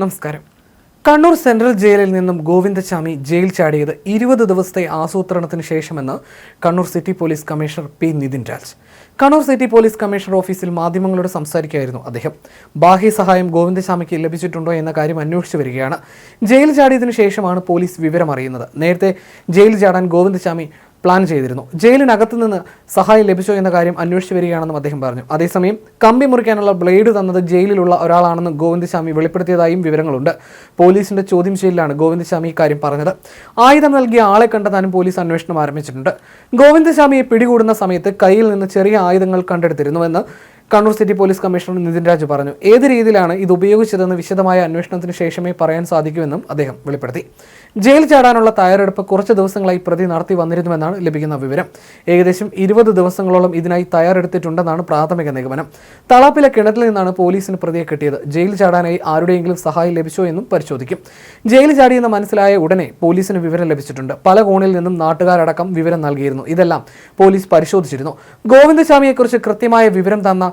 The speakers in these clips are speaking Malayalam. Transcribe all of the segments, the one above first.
നമസ്കാരം. കണ്ണൂർ സെൻട്രൽ ജയിലിൽ നിന്നും ഗോവിന്ദസ്വാമി ജയിൽ ചാടിയത് ഇരുപത് ദിവസത്തെ ആസൂത്രണത്തിന് ശേഷമെന്ന് Kannur city police commissioner P Nithin Raj. Kannur city police commissioner ഓഫീസിൽ മാധ്യമങ്ങളോട് സംസാരിക്കുകയായിരുന്നു അദ്ദേഹം. ബാഹ്യ സഹായം ഗോവിന്ദസ്വാമിക്ക് ലഭിച്ചിട്ടുണ്ടോ എന്ന കാര്യം അന്വേഷിച്ചു വരികയാണ്. ജയിൽ ചാടിയതിനു ശേഷമാണ് പോലീസ് വിവരം അറിയുന്നത് നേരത്തെ ജയിൽ ചാടാൻ ഗോവിന്ദചാമി പ്ലാൻ ചെയ്തിരുന്നു. ജയിലിനകത്ത് നിന്ന് സഹായം ലഭിച്ചോ എന്ന കാര്യം അന്വേഷിച്ചു വരികയാണെന്നും അദ്ദേഹം പറഞ്ഞു. അതേസമയം കമ്പി മുറിക്കാനുള്ള ബ്ലേഡ് തന്നത് ജയിലിലുള്ള ഒരാളാണെന്ന് ഗോവിന്ദസ്വാമി വെളിപ്പെടുത്തിയതായും വിവരങ്ങളുണ്ട്. പോലീസിന്റെ ചോദ്യം ചെയ്യലിലാണ് ഗോവിന്ദസ്വാമി ഇക്കാര്യം പറഞ്ഞത്. ആയുധം നൽകിയ ആളെ കണ്ടെത്താനും പോലീസ് അന്വേഷണം ആരംഭിച്ചിട്ടുണ്ട്. ഗോവിന്ദസ്വാമിയെ പിടികൂടുന്ന സമയത്ത് കയ്യിൽ നിന്ന് ചെറിയ ആയുധങ്ങൾ കണ്ടെടുത്തിരുന്നുവെന്ന് Kannur city police commissioner Nithin Raj പറഞ്ഞു ഏത് രീതിയിലാണ് ഇത് ഉപയോഗിച്ചതെന്ന് വിശദമായ അന്വേഷണത്തിന് ശേഷമേ പറയാൻ സാധിക്കുമെന്നും അദ്ദേഹം വെളിപ്പെടുത്തി. ജയിൽ ചാടാനുള്ള തയ്യാറെടുപ്പ് കുറച്ച് ദിവസങ്ങളായി പ്രതി നടത്തി വന്നിരുന്നുവെന്നാണ് ലഭിക്കുന്ന വിവരം. ഏകദേശം ഇരുപത് ദിവസങ്ങളോളം ഇതിനായി തയ്യാറെടുത്തിട്ടുണ്ടെന്നാണ് പ്രാഥമിക നിഗമനം. തളാപ്പിലെ കിണറ്റിൽ നിന്നാണ് പോലീസിന് പ്രതിയെ കിട്ടിയത്. ജയിൽ ചാടാനായി ആരുടെയെങ്കിലും സഹായം ലഭിച്ചോ എന്നും പരിശോധിക്കും. ജയിൽ ചാടിയെന്ന് മനസ്സിലായ ഉടനെ പോലീസിന് വിവരം ലഭിച്ചിട്ടുണ്ട്. പല കോണിൽ നിന്നും നാട്ടുകാരടക്കം വിവരം നൽകിയിരുന്നു. ഇതെല്ലാം പോലീസ് പരിശോധിച്ചിരുന്നു. ഗോവിന്ദസ്വാമിയെക്കുറിച്ച് കൃത്യമായ വിവരം തന്ന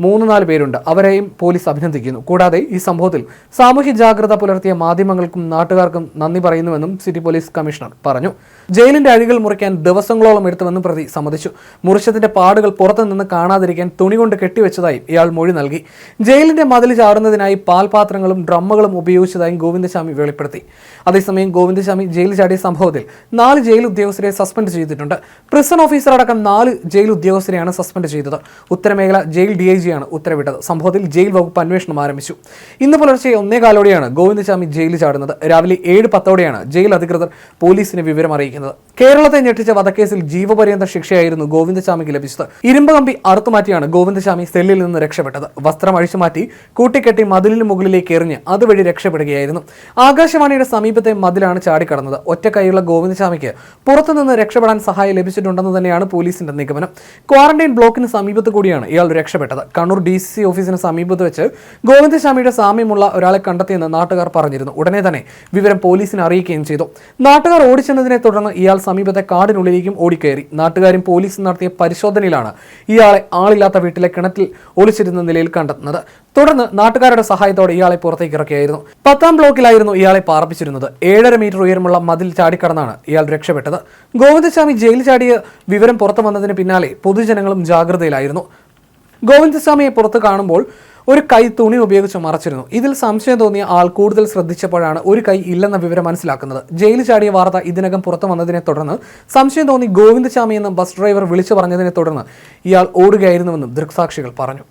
മൂന്ന് നാല് പേരുണ്ട്. അവരെയും പോലീസ് അഭിനന്ദിക്കുന്നു. കൂടാതെ ഈ സംഭവത്തിൽ സാമൂഹ്യ ജാഗ്രത പുലർത്തിയ മാധ്യമങ്ങൾക്കും നാട്ടുകാർക്കും നന്ദി പറയുന്നുവെന്നും സിറ്റി പോലീസ് കമ്മീഷണർ പറഞ്ഞു. ജയിലിന്റെ അഴികൾ മുറിക്കാൻ ദിവസങ്ങളോളം എടുത്തുവെന്നും പ്രതി സമ്മതിച്ചു. മുറിച്ചതിന്റെ പാടുകൾ പുറത്തുനിന്ന് കാണാതിരിക്കാൻ തുണി കൊണ്ട് കെട്ടിവെച്ചതായും ഇയാൾ മൊഴി നൽകി. ജയിലിന്റെ മതിൽ ചാടുന്നതിനായി പാൽപാത്രങ്ങളും ഡ്രമ്മുകളും ഉപയോഗിച്ചതായും ഗോവിന്ദസ്വാമി വെളിപ്പെടുത്തി. അതേസമയം ഗോവിന്ദസ്വാമി ജയിൽ ചാടിയ സംഭവത്തിൽ നാല് ജയിൽ ഉദ്യോഗസ്ഥരെ സസ്പെൻഡ് ചെയ്തിട്ടുണ്ട്. പ്രിസൺ ഓഫീസർ അടക്കം നാല് ജയിൽ ഉദ്യോഗസ്ഥരെയാണ് സസ്പെൻഡ് ചെയ്തത്. ഉത്തരമേഖല ജയിൽ ഡി ഐ ജിയാണ് ഉത്തരവിട്ടത്. സംഭവത്തിൽ ജയിൽ വകുപ്പ് അന്വേഷണം ആരംഭിച്ചു. ഇന്ന് പുലർച്ചെ ഒന്നേകാലോടെയാണ് ഗോവിന്ദസ്വാമി ജയിലിൽ ചാടുന്നത്. രാവിലെ ഏഴ് പത്തോടെയാണ് ജയിൽ അധികൃതർ പോലീസിന് വിവരം അറിയിക്കുന്നത് കേരളത്തെ ഞെട്ടിച്ച വധക്കേസിൽ ജീവപര്യന്ത ശിക്ഷയായിരുന്നു ഗോവിന്ദസ്വാമിക്ക് ലഭിച്ചത്. ഇരുമ്പ് കമ്പി അറുത്തുമാറ്റിയാണ് ഗോവിന്ദസ്വാമി സെല്ലിൽ നിന്ന് രക്ഷപ്പെട്ടത്. വസ്ത്രം അഴിച്ചുമാറ്റി കൂട്ടിക്കെട്ടി മതിലിന് മുകളിലേക്ക് എറിഞ്ഞ് അതുവഴി രക്ഷപ്പെടുകയായിരുന്നു. ആകാശവാണിയുടെ സമീപത്തെ മതിലാണ് ചാടിക്കടന്നത്. ഒറ്റക്കൈയുള്ള ഗോവിന്ദസ്വാമിക്ക് പുറത്തുനിന്ന് രക്ഷപ്പെടാൻ സഹായം ലഭിച്ചിട്ടുണ്ടെന്ന് തന്നെയാണ് പോലീസിന്റെ നിഗമനം. ക്വാറന്റൈൻ ബ്ലോക്കിന് സമീപത്ത് കൂടിയാണ് ഇയാൾ രക്ഷപ്പെട്ടത്. കണ്ണൂർ ഡി സി ഓഫീസിന് സമീപത്ത് വെച്ച് ഗോവിന്ദസ്വാമിയുടെ സാമ്യമുള്ള ഒരാളെ കണ്ടെത്തിയെന്ന് നാട്ടുകാർ പറഞ്ഞിരുന്നു. ഉടനെ തന്നെ വിവരം പോലീസിനെ അറിയിക്കുകയും ചെയ്തു. നാട്ടുകാർ ഓടിച്ചെന്നതിനെ തുടർന്ന് ഇയാൾ സമീപത്തെ കാടിനുള്ളിലേക്കും ഓടിക്കയറി. നാട്ടുകാരും പോലീസും നടത്തിയ പരിശോധനയിലാണ് ഇയാളെ ആളില്ലാത്ത വീട്ടിലെ കിണറ്റിൽ ഒളിച്ചിരുന്ന നിലയിൽ കണ്ടെത്തുന്നത്. തുടർന്ന് നാട്ടുകാരുടെ സഹായത്തോടെ ഇയാളെ പുറത്തേക്ക് ഇറക്കിയായിരുന്നു. പത്താം ബ്ലോക്കിലായിരുന്നു ഇയാളെ പാർപ്പിച്ചിരുന്നത്. ഏഴര മീറ്റർ ഉയരമുള്ള മതിൽ ചാടിക്കടന്നാണ് ഇയാൾ രക്ഷപ്പെട്ടത്. ഗോവിന്ദസ്വാമി ജയിൽ ചാടിയ വിവരം പുറത്തു വന്നതിന് പിന്നാലെ പൊതുജനങ്ങളും ജാഗ്രതയിലായിരുന്നു. ഗോവിന്ദസ്വാമിയെ പുറത്ത് കാണുമ്പോൾ ഒരു കൈ തുണി ഉപയോഗിച്ച് മറച്ചിരുന്നു. ഇതിൽ സംശയം തോന്നിയ ആൾ കൂടുതൽ ശ്രദ്ധിച്ചപ്പോഴാണ് ഒരു കൈ ഇല്ലെന്ന വിവരം മനസ്സിലാക്കുന്നത്. ജയിലിൽ ചാടിയ വാർത്ത ഇതിനകം പുറത്തു വന്നതിനെ തുടർന്ന് സംശയം തോന്നി ഗോവിന്ദസ്വാമി എന്ന ബസ് ഡ്രൈവർ വിളിച്ചു പറഞ്ഞതിനെ തുടർന്ന് ഇയാൾ ഓടുകയായിരുന്നുവെന്നും ദൃക്സാക്ഷികൾ പറഞ്ഞു.